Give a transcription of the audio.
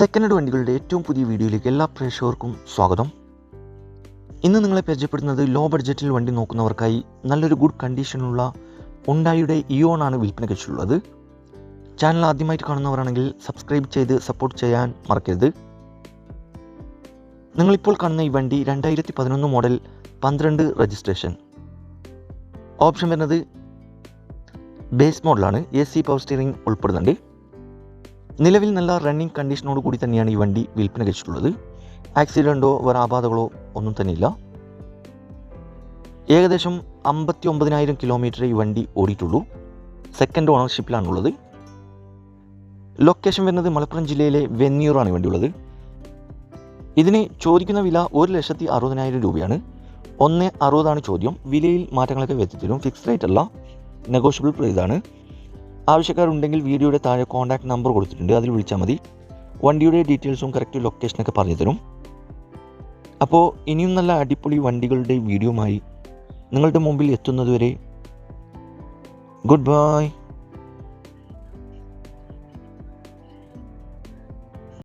Second head വണ്ടികളുടെ ഏറ്റവും പുതിയ വീഡിയോയിലേക്ക് എല്ലാ പ്രേക്ഷകർക്കും സ്വാഗതം. ഇന്ന് നിങ്ങളെ പരിചയപ്പെടുന്നത് ലോ ബഡ്ജറ്റിൽ വണ്ടി നോക്കുന്നവർക്കായി നല്ലൊരു ഗുഡ് കണ്ടീഷനുള്ള ഉണ്ടായുടെ ഇയോൺ ആണ് വിൽപ്പന കഴിച്ചിട്ടുള്ളത് ചാനൽ ആദ്യമായിട്ട് കാണുന്നവരാണെങ്കിൽ സബ്സ്ക്രൈബ് ചെയ്ത് സപ്പോർട്ട് ചെയ്യാൻ മറക്കരുത്. നിങ്ങളിപ്പോൾ കാണുന്ന ഈ വണ്ടി രണ്ടായിരത്തി പതിനൊന്ന് മോഡൽ പന്ത്രണ്ട് രജിസ്ട്രേഷൻ. ഓപ്ഷൻ വരുന്നത് ബേസ് മോഡലാണ് എ സി പവർ സ്റ്റിയറിംഗ് ഉൾപ്പെടുന്നുണ്ട്. നിലവിൽ നല്ല റണ്ണിങ് കണ്ടീഷനോട് കൂടി തന്നെയാണ് ഈ വണ്ടി വിൽപ്പന കഴിച്ചിട്ടുള്ളത് ആക്സിഡന്റോ വേറെ ആപാതകളോ ഒന്നും തന്നെയില്ല. ഏകദേശം അമ്പത്തി ഒമ്പതിനായിരം കിലോമീറ്റർ ഈ വണ്ടി ഓടിയിട്ടുള്ളൂ. സെക്കൻഡ് ഓണർഷിപ്പിലാണുള്ളത് ലൊക്കേഷൻ വരുന്നത് മലപ്പുറം ജില്ലയിലെ വെന്നിയൂറാണ് ഈ വണ്ടി ഉള്ളത് ഇതിന് ചോദിക്കുന്ന വില ഒരു ലക്ഷത്തി അറുപതിനായിരം രൂപയാണ്. ഒന്ന് അറുപതാണ് ചോദ്യം. വിലയിൽ മാറ്റങ്ങളൊക്കെ വരുത്തിത്തരും. ഫിക്സ് റേറ്റ് അല്ല. നെഗോഷ്യബിൾ പ്രൈസാണ് ആവശ്യക്കാരുണ്ടെങ്കിൽ വീഡിയോയുടെ താഴെ കോൺടാക്ട് നമ്പർ കൊടുത്തിട്ടുണ്ട്. അതിൽ വിളിച്ചാൽ മതി. വണ്ടിയുടെ ഡീറ്റെയിൽസും കറക്റ്റ് ലൊക്കേഷനൊക്കെ പറഞ്ഞു തരും. അപ്പോൾ ഇനിയും നല്ല അടിപൊളി വണ്ടികളുടെ വീഡിയോമായി നിങ്ങളുടെ മുമ്പിൽ എത്തുന്നതുവരെ ഗുഡ് ബൈ.